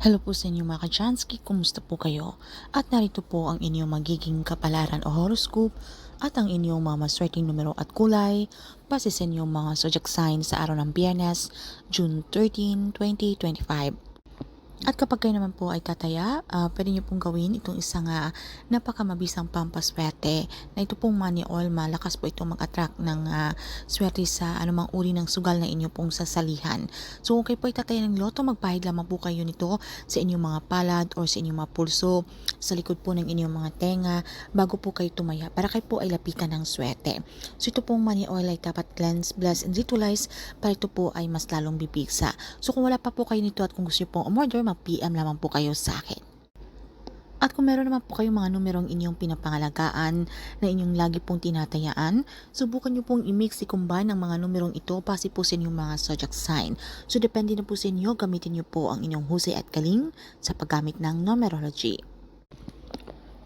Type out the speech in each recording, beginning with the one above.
Hello po sa inyo mga kachansky, kumusta po kayo? At narito po ang inyong magiging kapalaran o horoscope at ang inyong mga maswerteng numero at kulay base sa inyong mga zodiac sign sa araw ng Biyernes, June 13, 2025. At kapag kayo naman po ay tataya, ah, pwede nyo pong gawin itong isang uh, napakamabisang pampaswerte na ito pong money oil. Malakas po itong mag-attract ng ah, swerte sa anumang uri ng sugal na inyo pong sasalihan. So kung kayo po ay tataya ng loto, magpahid lamang po kayo nito sa inyong mga palad or sa inyong mga pulso, sa likod po ng inyong mga tenga, bago po kayo tumaya para kayo po ay lapitan ng swerte. So ito pong money oil ay dapat cleanse, bless, and ritualize para ito po ay mas lalong bibigsa. So kung wala pa po kayo nito at kung gusto nyo pong umorder, mag-PM lamang po kayo sa akin. At kung meron naman po kayong mga numerong inyong pinapangalagaan na inyong lagi pong tinatayaan, subukan nyo pong i-mix, i-combine ang mga numerong ito base po sa inyong mga zodiac sign. So depende na po sa inyo, gamitin nyo po ang inyong husay at galing sa paggamit ng numerology.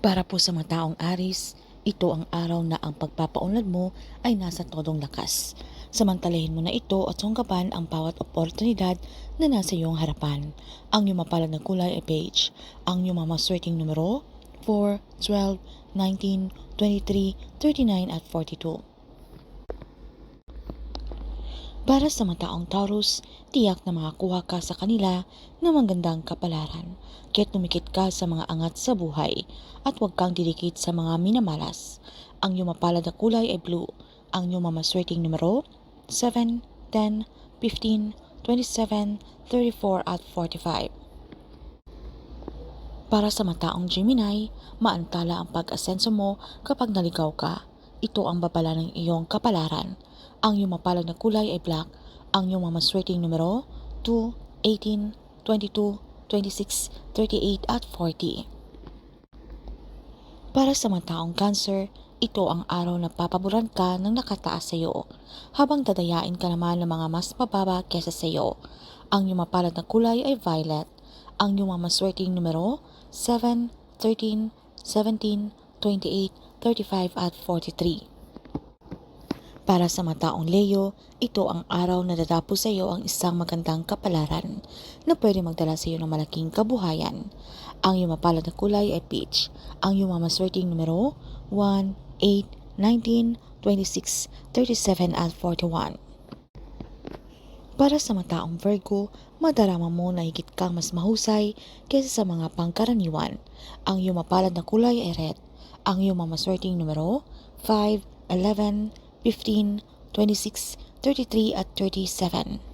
Para po sa mga taong Aris, ito ang araw na ang pagpapaunlad mo ay nasa todong lakas. Samantalahin mo na ito at sunggaban ang bawat oportunidad na nasa iyong harapan. Ang iyong mapalad na kulay ay beige. Ang iyong mamaswerteng numero 4, 12, 19, 23, 39 at 42. Para sa mga taong Taurus, tiyak na makakuha ka sa kanila ng magandang kapalaran. Kaya't tumikit ka sa mga angat sa buhay at huwag kang didikit sa mga minamalas. Ang iyong mapalad na kulay ay blue. Ang iyong mamaswerteng numero 7, 10, 15, 27, 34 at 45. Para sa mataong Gemini, maantala ang pag-asenso mo kapag naligaw ka. Ito ang babala ng iyong kapalaran. Ang iyong mapalag na kulay ay black. Ang iyong mamaswerteng numero 2, 18, 22, 26, 38 at 40. Para sa mga taong cancer, ito ang araw na papaboran ka ng nakataas sa iyo, habang dadayain ka naman ng mga mas mababa kesa sa iyo. Ang iyong mapalad na kulay ay violet. Ang iyong mamaswerteng numero 7, 13, 17, 28, 35 at 43. Para sa mga taong Leo, ito ang araw na dadapo sa iyo ang isang magandang kapalaran na pwede magdala sa iyo ng malaking kabuhayan. Ang iyong mapalad na kulay ay peach. Ang iyong mamaswerteng numero 1, 8, 19, 26, 37 at 41. Para sa mga taong Virgo, madarama mo na higit kang mas mahusay kaysa sa mga pangkaraniwan. Ang iyong mapalad na kulay ay red. Ang iyong mamaswerteng numero 5, 11, 15, 26, 33 at 37.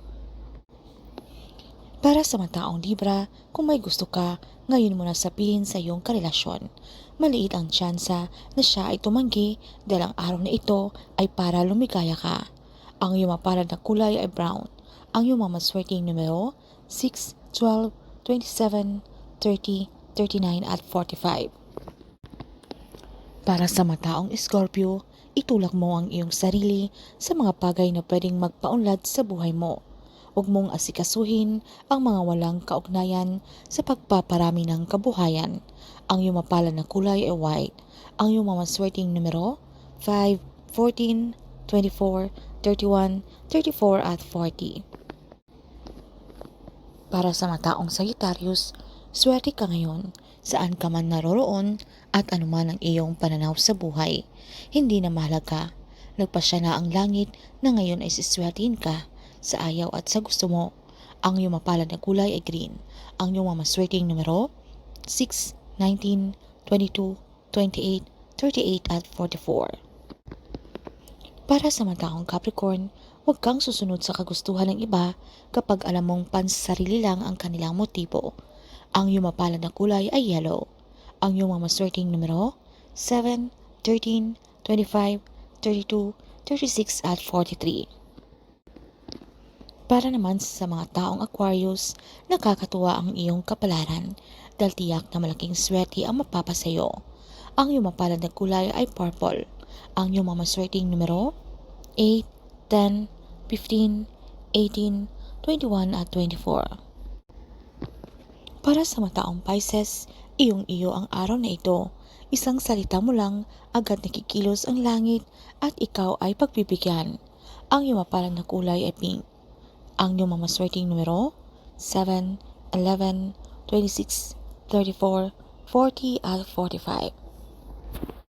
Para sa mga taong Libra, kung may gusto ka, ngayon mo na sabihin sa iyong karelasyon. Maliit ang tsansa na siya ay tumanggi dahil ang araw na ito ay para lumigaya ka. Ang iyong mapalad na kulay ay brown. Ang iyong mamaswerteng numero 6, 12, 27, 30, 39 at 45. Para sa mataong Scorpio, itulak mo ang iyong sarili sa mga bagay na pwedeng magpaunlad sa buhay mo. Huwag mong asikasuhin ang mga walang kaugnayan sa pagpaparami ng kabuhayan. Ang iyong mapalad na kulay ay white. Ang iyong mamaswerteng numero 5, 14, 24, 31, 34 at 40. Para sa mataong Sagittarius, swerte ka ngayon saan ka man naroroon at anuman ang iyong pananaw sa buhay. Hindi na mahalaga. Nagpasya na ang langit na ngayon ay siswertihin ka sa ayaw at sa gusto mo. Ang iyong mapalad na kulay ay green. Ang iyong mamaswerteng numero 6, 19, 22, 28, 38 at 44. Para sa mga taong Capricorn, huwag kang susunod sa kagustuhan ng iba kapag alam mong pansarili lang ang kanilang motibo. Ang iyong mapalad na kulay ay yellow. Ang iyong mamaswerteng numero 7, 13, 25, 32, 36 at 43. Para naman sa mga taong Aquarius, nakakatuwa ang iyong kapalaran dahil tiyak na malaking swerte ang mapapasayo. Ang iyong mapalad na kulay ay purple. Ang iyong mamaswerteng numero 8, 10, 15, 18, 21 at 24. Para sa mataong Pisces, iyong iyo ang araw na ito. Isang salita mo lang, agad nakikilos ang langit at ikaw ay pagbibigyan. Ang iyong mapalad na kulay ay pink. Ang iyong mamaswerteng numero 7, 11, 26, 34, 40 at 45.